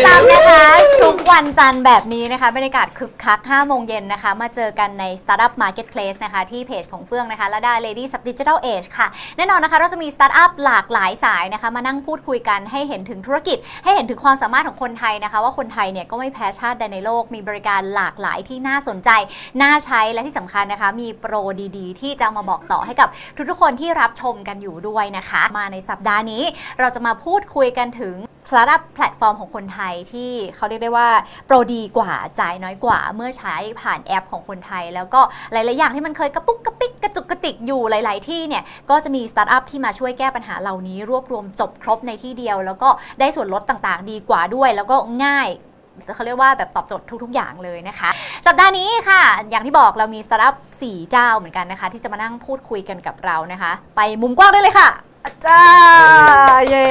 ประจำนะคะ ทุกวันจันทร์แบบนี้นะคะบรรยากาศคึกคัก 5 โมงเย็นนะคะ มาเจอกันใน Startup Marketplace นะคะ ที่เพจของเฟื่องนะคะ และได้ Ladies of Digital Age ค่ะ แน่นอนนะคะ เราจะมีสตาร์ทอัพหลากหลายสายนะคะ มานั่งพูดคุยกันให้เห็นถึงธุรกิจ ให้เห็นถึงความสามารถของคนไทยนะคะ ว่าคนไทยเนี่ยก็ไม่แพ้ชาติใดในโลก มีบริการหลากหลายที่น่าสนใจ น่าใช้ และที่สำคัญนะคะ มีโปรดีๆ ที่จะมาบอกต่อให้กับทุกๆคนที่รับชมกันอยู่ด้วยนะคะ มาในสัปดาห์นี้เราจะมาพูดคุยกันถึง สตาร์ทอัพแพลตฟอร์มของคนไทยที่เขาเรียกได้ว่าโปรดีกว่าจ่ายน้อยกว่า เมื่อใช้ผ่านแอปของคนไทย แล้วก็หลาย ๆ อย่างที่มันเคยกระปุกกระปิกกระจุกกระติกอยู่หลาย ๆ ที่เนี่ยก็จะมีสตาร์ทอัพที่มาช่วยแก้ปัญหาเหล่านี้ รวบรวมจบครบในที่เดียว แล้วก็ได้ส่วนลดต่าง ๆ ดีกว่าด้วย แล้วก็ง่ายเขาเรียกว่าแบบตอบโจทย์ทุก ๆ อย่างเลยนะคะ สัปดาห์นี้ค่ะ อย่างที่บอกเรามีสตาร์ทอัพ4เจ้าเหมือนกันนะคะ ที่จะมานั่งพูดคุยกันกับเรานะคะ ไปมุมกว้างได้เลยค่ะ อาจ้าเย้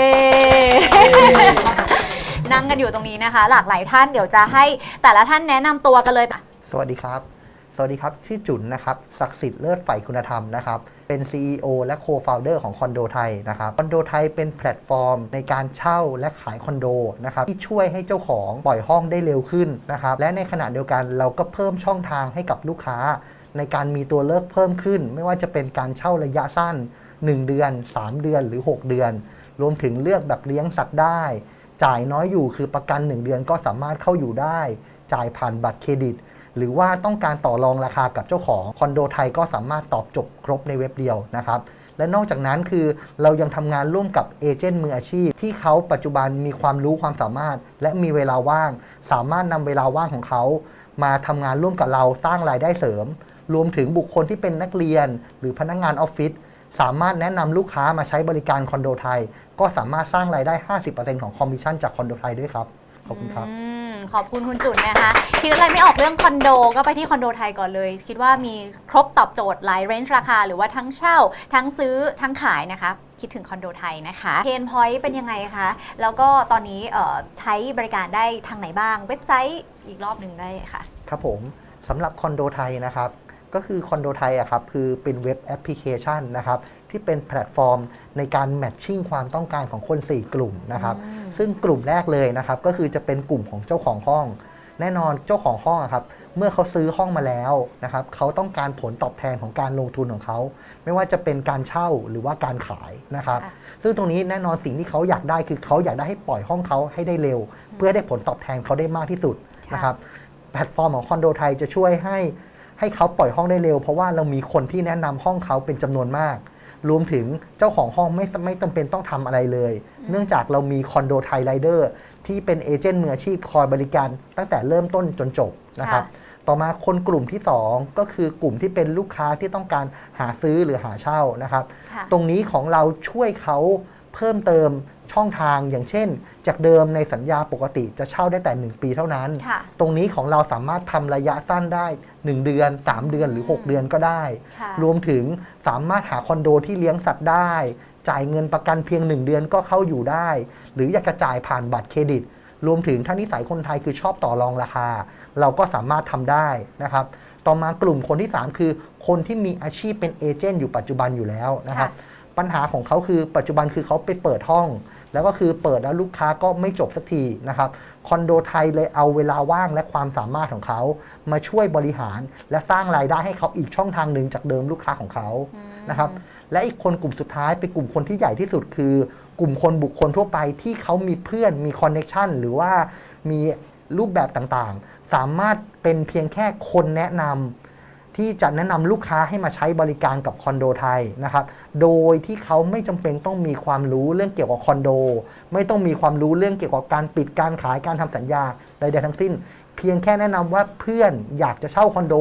นั่งกันอยู่ตรงนี้นะคะ หลากหลายท่านเดี๋ยวจะให้แต่ละท่านแนะนำตัวกันเลยสวัสดีครับ สวัสดีครับ ชื่อจุนนะครับ ศักดิ์สิทธิ์เลิศใฝ่คุณธรรมนะครับ เป็น CEO และ Co-founder ของคอนโดไทยนะครับคอนโดไทยเป็นแพลตฟอร์มในการเช่าและขายคอนโดนะครับที่ช่วยให้เจ้าของปล่อยห้องได้เร็วขึ้นนะครับ และในขณะเดียวกันเราก็เพิ่มช่องทางให้กับลูกค้า ในการมีตัวเลือกเพิ่มขึ้น ไม่ว่าจะเป็นการเช่าระยะสั้น 1 เดือน 3 เดือนหรือ 6 เดือน รวมถึงเลือกแบบเลี้ยงสัตว์ได้ จ่ายน้อยอยู่คือประกัน 1 เดือนก็สามารถเข้าอยู่ได้ จ่ายผ่านบัตรเครดิต หรือว่าต้องการต่อรองราคากับเจ้าของคอนโดไทยก็สามารถตอบจบครบในเว็บเดียวนะครับและนอกจากนั้นคือเรายังทำงานร่วมกับเอเจนต์มืออาชีพ ที่เขาปัจจุบันมีความรู้ความสามารถ และมีเวลาว่าง สามารถนำเวลาว่างของเขา มาทำงานร่วมกับเราสร้างรายได้เสริม รวมถึงบุคคลที่เป็นนักเรียน หรือพนักงานออฟฟิศ สามารถแนะนำลูกค้ามาใช้บริการคอนโดไทย ก็สามารถสร้างรายได้ 50%ของคอมมิชชั่นจากคอนโดไทยด้วยครับ ขอบคุณครับอืมขอบคุณคุณจุนนะคะคิดอะไรไม่ออกเรื่องคอนโดก็ไปที่คอนโดไทยก่อนเลย คิดว่ามีครบตอบโจทย์หลายเรนจ์ราคา หรือว่าทั้งเช่า ทั้งซื้อทั้งขายนะคะ คิดถึงคอนโดไทยนะคะเทนพอยต์เป็นยังไงคะ แล้วก็ตอนนี้เอ่อใช้บริการได้ทางไหนบ้าง เว็บไซต์อีกรอบหนึ่งได้ค่ะ ครับผมสำหรับคอนโดไทยนะครับ ก็คือคอนโดไทยอะครับคือเป็นเว็บแอปพลิเคชันนะครับที่เป็นแพลตฟอร์มในการแมทชิ่งความต้องการของคน 4 กลุ่มนะครับอืมซึ่งกลุ่มแรกเลยนะครับก็คือจะเป็นกลุ่มของเจ้าของห้อง แน่นอนเจ้าของห้องอะครับเมื่อเขาซื้อห้องมาแล้วนะครับเขาต้องการผลตอบแทนของการลงทุนของเขา ไม่ว่าจะเป็นการเช่าหรือว่าการขายนะครับค่ะซึ่งตรงนี้แน่นอนสิ่งที่เขาอยากได้คือเขาอยากได้ให้ปล่อยห้องเขาให้ได้เร็ว เพื่อได้ผลตอบแทนเขาได้มากที่สุดค่ะนะครับแพลตฟอร์มของคอนโดไทยจะช่วยให้ ให้เขาปล่อยห้องได้เร็ว เพราะว่าเรามีคนที่แนะนำห้องเขาเป็นจำนวนมาก รวมถึงเจ้าของห้องไม่ไม่จำเป็นต้องทำอะไรเลย เนื่องจากเรามีคอนโดไทยไรเดอร์ที่เป็นเอเจนต์มืออาชีพคอยบริการตั้งแต่เริ่มต้นจนจบนะครับต่อมาคนกลุ่มที่ 2 ก็คือกลุ่มที่เป็นลูกค้าที่ต้องการหาซื้อหรือหาเช่านะครับค่ะตรงนี้ของเราช่วยเขา เพิ่มเติมช่องทางอย่างเช่น จากเดิมในสัญญาปกติจะเช่าได้แต่ 1 ปีเท่านั้น ค่ะตรงนี้ของเราสามารถทำระยะสั้นได้ 1 เดือน 3 เดือนหรือ 6 เดือนก็ได้ ค่ะรวมถึงสามารถหาคอนโดที่เลี้ยงสัตว์ได้ จ่ายเงินประกันเพียง 1 เดือนก็เข้าอยู่ได้ หรืออยากจะจ่ายผ่านบัตรเครดิต รวมถึงถ้านิสัยคนไทยคือชอบต่อรองราคา เราก็สามารถทำได้นะครับ ต่อมากลุ่มคนที่ 3 คือ คนที่มีอาชีพเป็นเอเจนต์อยู่ปัจจุบันอยู่แล้วนะครับ ปัญหาของเขาคือปัจจุบันคือเขาไปเปิดห้อง แล้วก็คือเปิดแล้วลูกค้าก็ไม่จบสักทีนะครับคอนโดไทยเลยเอาเวลาว่างและความสามารถของเขา มาช่วยบริหาร และสร้างรายได้ให้เขาอีกช่องทางหนึ่งจากเดิมลูกค้าของเขานะครับและอีกคนกลุ่มสุดท้ายเป็นกลุ่มคนที่ใหญ่ที่สุดคือกลุ่มคนบุคคลทั่วไปที่เขามีเพื่อนมีคอนเน็ชันหรือว่ามีรูปแบบต่างๆ สามารถเป็นเพียงแค่คนแนะนำ ที่จะแนะนำลูกค้าให้มาใช้บริการกับคอนโดไทยนะครับ โดยที่เขาไม่จำเป็นต้องมีความรู้เรื่องเกี่ยวกับคอนโด ไม่ต้องมีความรู้เรื่องเกี่ยวกับการปิดการขายการทำสัญญาใดๆทั้งสิ้น เพียงแค่แนะนำว่าเพื่อนอยากจะเช่าคอนโด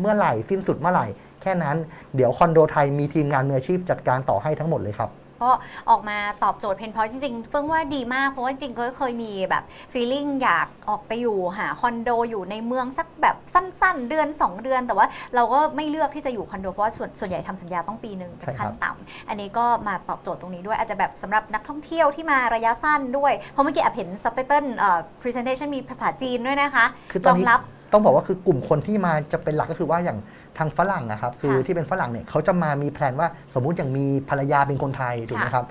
เมื่อไหร่สิ้นสุดเมื่อไหร่ แค่นั้นเดี๋ยวคอนโดไทยมีทีมงานมืออาชีพจัดการต่อให้ทั้งหมดเลยครับ ก็ออกมาตอบโจทย์เพนพอยจริงๆ เฟื่องว่าดีมาก เพราะว่าจริงๆก็เคยมีแบบฟีลลิ่งอยากออกไปอยู่หาคอนโดอยู่ในเมืองสักแบบสั้น ๆ เดือน 2 เดือน แต่ว่าเราก็ไม่เลือกที่จะอยู่คอนโดเพราะว่าส่วนส่วนใหญ่ทำสัญญาต้องปีหนึ่งเป็ใช่นครัขั้บนต่ำอันนี้ก็มาตอบโจทย์ตรงนี้ด้วยอาจจะแบบสำหรับนักท่องเที่ยวที่มาระยะสั้นด้วยเพราะเมื่อกี้แอบเห็นซับไตเติลเอ่อ presentation มีภาษาจีนด้วยนะคะคือตอนรองนี้รับ ต้องบอกว่าคือกลุ่มคนที่มาจะเป็นหลักก็คือว่าอย่างทางฝรั่งนะครับคือค่ะที่เป็นฝรั่งเนี่ยเขาจะมามีแผนว่าสมมุติอย่างมีภรรยาเป็นคนไทยถูกไหมค่ะครับ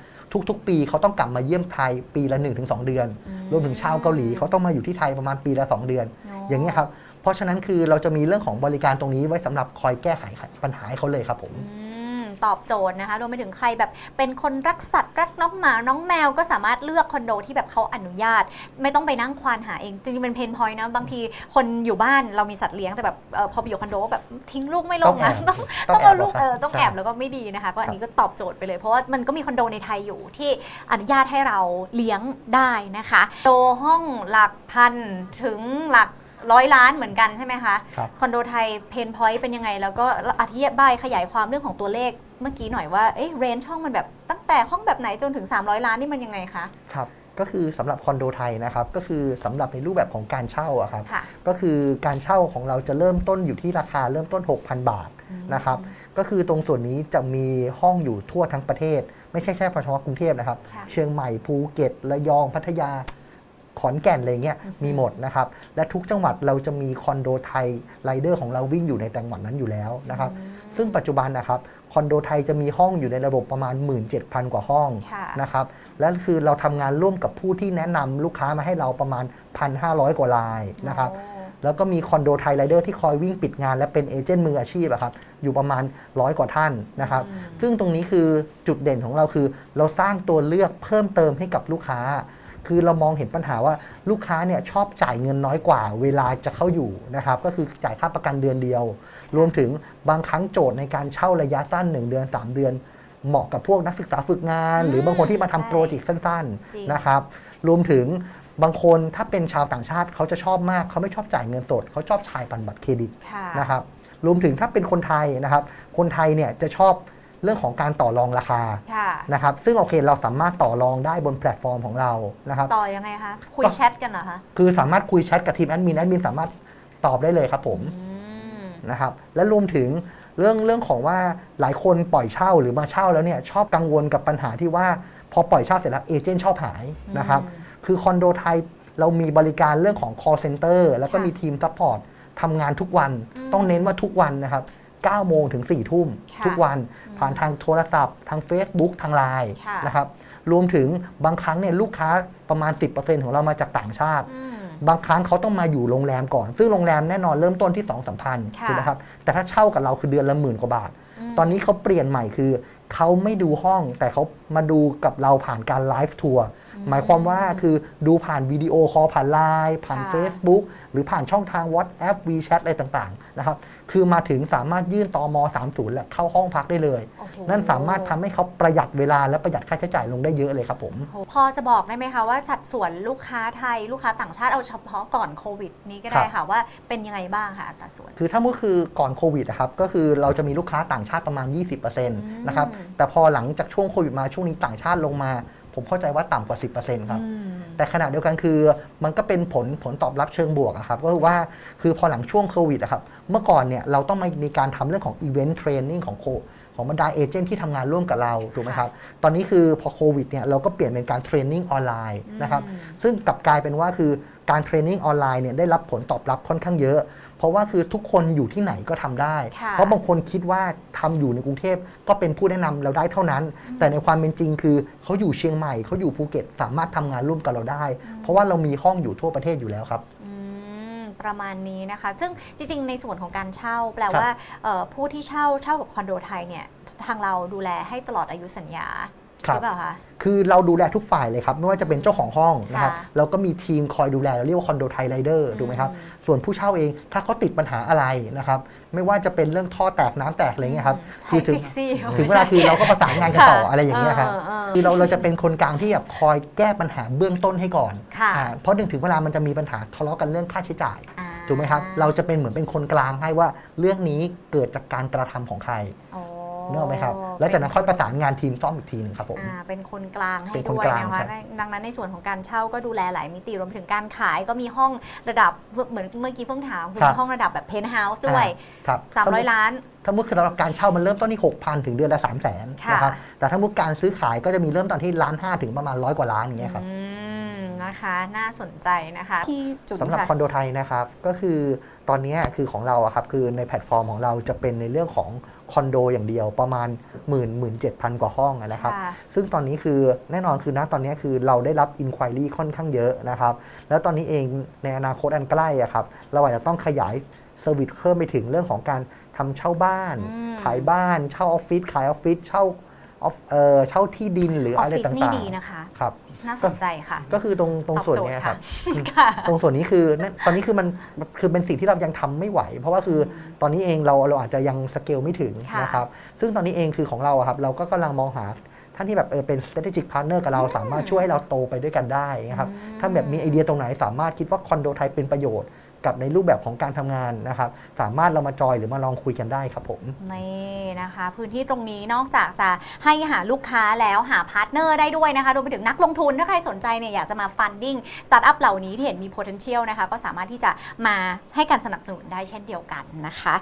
ทุกๆ ปีเขาต้องกลับมาเยี่ยมไทยปีละ 1-2 เดือนอืมรวมถึงชาวเกาหลีเขาต้องมาอยู่ที่ไทยประมาณปีละ 2 เดือน อย่างนี้ยครับ เพราะฉะนั้นคือเราจะมีเรื่องของบริการตรงนี้ไว้สำหรับคอยแก้ไขปัญหาให้เขาเลยครับผมอืม ตอบโจทย์นะคะรวมไปถึงใครแบบเป็นคนรักสัตว์รักน้องหมาน้องแมวก็สามารถเลือกคอนโดที่แบบเขาอนุญาต ไม่ต้องไปนั่งควานหาเองจริงๆเป็นเพนพอยต์นะบางทีคนอยู่บ้านเรามีสัตว์เลี้ยงแต่แบบเออพอไปอยู่คอนโดก็แบบทิ้งลูกไม่ลงนะต้ต้อองงแอบต้องเอาลูกต้องแอบเออต้องใช่แอบแล้วก็ไม่ดีนะคะก็อันนี้ก็ตอบโจทย์ไปเลย เพราะว่ามันก็มีคอนโดในไทยอยู่ที่อนุญาตให้เราเลี้ยงได้นะคะโดห้องหลักพันถึงหลัก ร้อยล้านเหมือนกันใช่ไหมคะครับคอนโดไทยเพนพอยต์เป็นยังไง แล้วก็อธิบายขยายความเรื่องของตัวเลขเมื่อกี้หน่อยว่าเอ๊ะเรนจ์ห้องมันแบบตั้งแต่ห้องแบบไหนจนถึง 300 ล้านนี่มันยังไงคะ ครับ ก็คือสำหรับคอนโดไทยนะครับ ก็คือสำหรับในรูปแบบของการเช่าอะครับ ค่ะ ก็คือการเช่าของเราจะเริ่มต้นอยู่ที่ราคาเริ่มต้น 6,000 บาทนะครับ ก็คือตรงส่วนนี้จะมีห้องอยู่ทั่วทั้งประเทศ ไม่ใช่แค่เฉพาะกรุงเทพนะครับ ค่ะ เชียงใหม่ภูเก็ตระยองพัทยา ขอนแก่นอะไรเงี้ยอือฮึมีหมดนะครับ และทุกจังหวัดเราจะมีคอนโดไทยไรเดอร์ของเราวิ่งอยู่ในจังหวัดนั้นอยู่แล้วนะครับอืมซึ่งปัจจุบันนะครับคอนโดไทยจะมีห้องอยู่ในระบบประมาณ 17,000 กว่าห้องค่ะนะครับและคือเราทำงานร่วมกับผู้ที่แนะนำลูกค้ามาให้เราประมาณ 1,500 กว่ารายนะครับโอ้แล้วก็มีคอนโดไทยไรเดอร์ที่คอยวิ่งปิดงานและเป็นเอเจนต์มืออาชีพอะครับอยู่ประมาณร้อยกว่าท่านนะครับอืมซึ่งตรงนี้คือจุดเด่นของเราคือ เราสร้างตัวเลือกเพิ่มเติมให้กับลูกค้า คือเรามองเห็นปัญหาว่าลูกค้าเนี่ยชอบจ่ายเงินน้อยกว่า เวลาจะเข้าอยู่นะครับ ก็คือจ่ายค่าประกันเดือนเดียว รวมถึงบางครั้งโจทย์ในการเช่าระยะสั้น 1 เดือน 3 เดือน เหมาะกับพวกนักศึกษาฝึกงานอืมหรือบางคนที่มาทำใช่โปรเจกต์สั้นจริงๆนะครับ รวมถึงบางคนถ้าเป็นชาวต่างชาติเขาจะชอบมาก เขาไม่ชอบจ่ายเงินสด เขาชอบจ่ายผ่านบัตรเครดิตค่ะนะครับรวมถึงถ้าเป็นคนไทยนะครับ คนไทยเนี่ยจะชอบ เรื่องของการต่อรองราคาค่ะ นะครับซึ่งโอเคเราสามารถต่อรองได้บนแพลตฟอร์มของเรานะครับ ต่อยังไงคะ คุยก็แชทกันเหรอคะคือสามารถคุยแชทกับทีมแอดมินแอดมินสามารถตอบได้เลยครับผมอืมนะครับและรวมถึงเรื่องเรื่องของว่าหลายคนปล่อยเช่าหรือมาเช่าแล้วเนี่ยชอบกังวลกับปัญหาที่ว่าพอปล่อยเช่าเสร็จแล้วเอเจนต์ชอบหายนะครับอืมคือคอนโดไทยเรามีบริการเรื่องของ call center แล้วก็ค่ะมีทีมซัพพอร์ตทำงานทุกวันอืมต้องเน้นว่าทุกวันนะครับ 9 โมงถึง 4 ทุ่มค่ะทุกวันผ่านทางโทรศัพท์ ทาง Facebook ทางไลน์ค่ะนะครับรวมถึงบางครั้งเนี่ยลูกค้าประมาณ 10%ของเรามาจากต่างชาติอืมบางครั้งเขาต้องมาอยู่โรงแรมก่อน ซึ่งโรงแรมแน่นอนเริ่มต้นที่ 2 3 0 0พันค่ะถูกไหมครับแต่ถ้าเช่ากับเราคือเดือนละหมื่นกว่าบาทมตอนนี้เขาเปลี่ยนใหม่คือเขาไม่ดูห้องแต่เขามาดูกับเราผ่านการไลฟ์ทัวร์ หมายความว่าคือดูผ่านวิดีโอคอลผ่านไลน์ผ่านค่ะ Facebook หรือผ่านช่องทาง WhatsApp WeChat อะไรต่างๆนะครับคือมาถึงสามารถยื่นตอม30 และเข้าห้องพักได้เลยโอ้โหนั่นสามารถทำให้เขาประหยัดเวลาและประหยัดค่าใช้จ่ายลงได้เยอะเลยครับผมโอ้โหพอจะบอกได้ไหมคะว่าสัดส่วนลูกค้าไทยลูกค้าต่างชาติเอาเฉพาะก่อนโควิด นี้ก็ได้ครับค่ะว่าเป็นยังไงบ้างค่ะอัตราส่วน คือถ้าเมื่อคือก่อนโควิดนะครับก็คือเราจะมีลูกค้าต่างชาติประมาณ 20%นะครับแต่พอหลังจากช่วงโควิดมาช่วงนี้ต่างชาติลงมา ผมเข้าใจว่าต่ำกว่า 10%ครับอืมแต่ขณะเดียวกันคือมันก็เป็นผลผลตอบรับเชิงบวกอะครับก็คือว่าคือพอหลังช่วงโควิดอะครับเมื่อก่อนเนี่ยเราต้องมามีการทำเรื่องของอีเวนต์เทรนนิ่งของโคของบรรดาเอเจนต์ที่ทำงานร่วมกับเราถูกไหมครับ ตอนนี้คือพอโควิดเนี่ยเราก็เปลี่ยนเป็นการเทรนนิ่งออนไลน์นะครับอืมซึ่งกลับกลายเป็นว่าคือการเทรนนิ่งออนไลน์เนี่ยได้รับผลตอบรับค่อนข้างเยอะเพ ราะว่าคือทุกคนอยู่ที่ไหนก็ทำได้ค่ะเพราะบางคนคิดว่าทำอยู่ในกรุงเทพก็เป็นผู้แนะนำเราได้เท่านั้น แต่ในความเป็นจริงคือเขาอยู่เชียงใหม่เขาอยู่ภูเก็ตสามารถทำงานร่วมกับเราได้ เพราะว่าเรามีห้องอยู่ทั่วประเทศอยู่แล้วครับอืมประมาณนี้นะคะ ซึ่งจริงๆ ในส่วนของการเช่า แปลครับว่าเอ่อผู้ที่เช่าเช่ากับคอนโดไทยเนี่ยทางเราดูแลให้ตลอดอายุสัญญา หรือเปล่าคะ คือเราดูแลทุกฝ่ายเลยครับ ไม่ว่าจะเป็นเจ้าของห้องนะครับค่ะเราก็มีทีมคอยดูแลเราเรียกว่าคอนโดไทยไรเดอร์ถูกไหมครับอืมส่วนผู้เช่าเองถ้าเขาติดปัญหาอะไรนะครับ ไม่ว่าจะเป็นเรื่องท่อแตกน้ำแตกอะไรเงี้ยครับใช้คือถึงฟิกซี่ถึงเวลาคือเราก็ประสานงานกันต่อค่ะอะไรอย่างเงี้ยครับ เออเออ คือเราเราจะเป็นคนกลางที่แบบคอยแก้ปัญหาเบื้องต้นให้ก่อนค่ะอ่าเพราะถึงถึงเวลามันจะมีปัญหาทะเลาะกันเรื่องค่าใช้จ่ายอ่า ถูกไหมครับ เราจะเป็นเหมือนเป็นคนกลางให้ว่าเรื่องนี้เกิดจากการกระทำของใคร โอ้ นึกออกไหมครับ แล้วจากนั้นค่อยประสานงานทีมซ่อมอีกทีหนึ่งครับผมอ่าเป็นคนกลางให้เป็นคนด้วยกลางนะคะใช่ดังนั้นในส่วนของการเช่าก็ดูแลหลายมิติรวมถึงการขายก็มีห้องระดับเหมือนเมื่อกี้เพิ่งถามคือครับมีห้องระดับแบบเพนท์เฮาส์ด้วยครับ300ล้านถ้ามุดคือสำหรับการเช่ามันเริ่มต้นที่ 6,000 ถึงเดือนละ 3 0 0 0 0นค่ะนะครับแต่ถ้ามุดการซื้อขายก็จะมีเริ่มต้นที่ล้านห้าถึงประมาณร้อยกว่าล้านอย่างเงี้ยครับอืม นะคะน่าสนใจนะคะที่จุดสำหรับค่ะคอนโดไทยนะครับก็คือตอนเนี้ยคือของเราอะครับคือในแพลตฟอร์มของเราจะเป็นในเรื่องของคอนโดอย่างเดียวประมาณ 1 1 7 0 0 0 กว่าห้องอะนะครับค่ะซึ่งตอนนี้คือแน่นอนคือณตอนนี้คือเราได้รับ Inquiry ค่อนข้างเยอะนะครับ แล้วตอนนี้เองในอนาคตอันใกล้อะครับเราอาจจะต้องขยายเซอร์วิสเพิ่มไปถึงเรื่องของการทำเช่าบ้าน อืม ขายบ้าน เช่าออฟฟิศขายออฟฟิศเช่า ออฟเอ่อเช่าที่ดินหรือออฟอะไรฟิศต่างๆนี่ดีนะคะ ครับ น่าสนใจค่ะ ก็คือตรงตรงตอบส่วนโจทเนี้ย์ยครับ ค่ะ ตรงส่วนนี้คือนั่นตอนนี้คือมันคือเป็นสิ่งที่เรายังทำไม่ไหว เพราะว่าคือตอนนี้เองเราเราอาจจะยังสเกลไม่ถึงค่ะ นะครับ ซึ่งตอนนี้เองคือของเราอะครับเราก็กำลังมองหาท่านที่แบบเออเป็น strategic partner กับเราสามารถช่วยให้เราโตไปด้วยกันได้นะครับอืมถ้าแบบมีไอเดียตรงไหนสามารถคิดว่าคอนโดไทยเป็นประโยชน์ กับในรูปแบบของการทำงานนะครับ สามารถเรามาจอยหรือมาลองคุยกันได้ครับผมนี่นะคะ พื้นที่ตรงนี้นอกจากจะให้หาลูกค้าแล้วหาพาร์ทเนอร์ได้ด้วยนะคะรวมไปถึงนักลงทุนถ้าใครสนใจเนี่ยอยากจะมาฟันดิ้งสตาร์ทอัพเหล่านี้ที่เห็นมี potential นะคะก็สามารถที่จะมาให้การสนับสนุนได้เช่นเดียวกันนะคะ